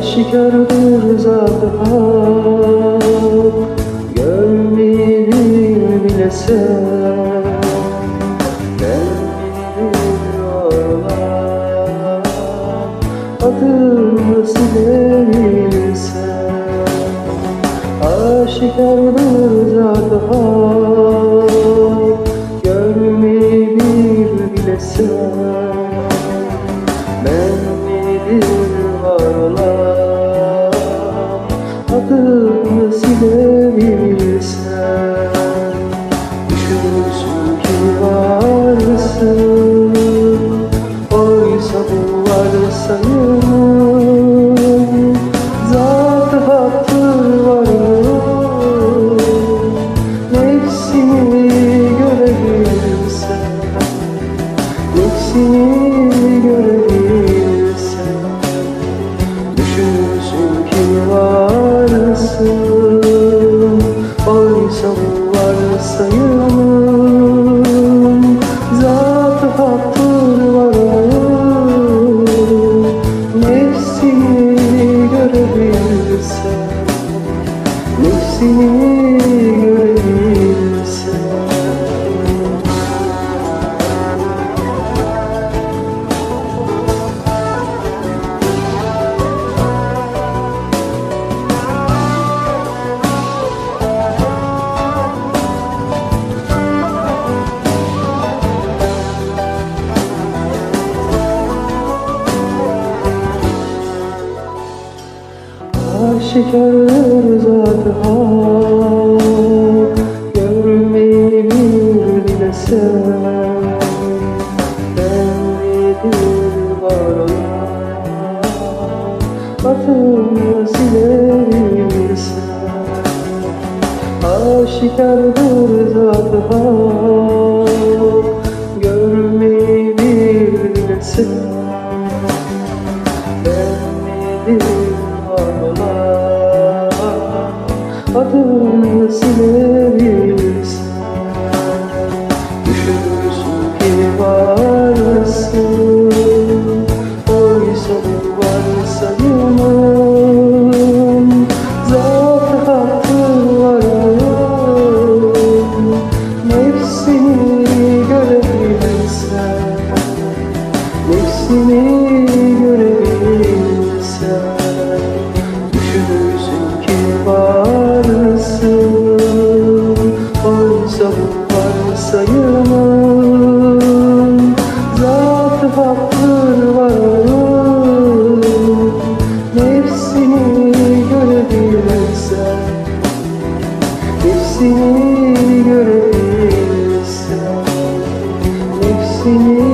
Aşikardır zat-ı hak Görmeyi bile sen bilir oralar Adımı silebilsen Aşikardır zat-ı hak Görmeyi bile sen. Ben bilir Adımı silebilsen varsayımın Zat-ı haktır varlığın Nefsini görebilsen Nefsini Zat-ı hak Görmeyi bir bilesen Ben midir var olan Adımı silebilsen Aşikardır zat-ı hak Görmeyi bir bilesen ben midir Adını silebilsen Düşünürsün ki varsın. Oysa bu varsayımın Zat-ı hakkı varlığın Nefsini görebilsen Nefsini kitaplar var Nefsini görebilsen Nefsini görebilsen Nefsini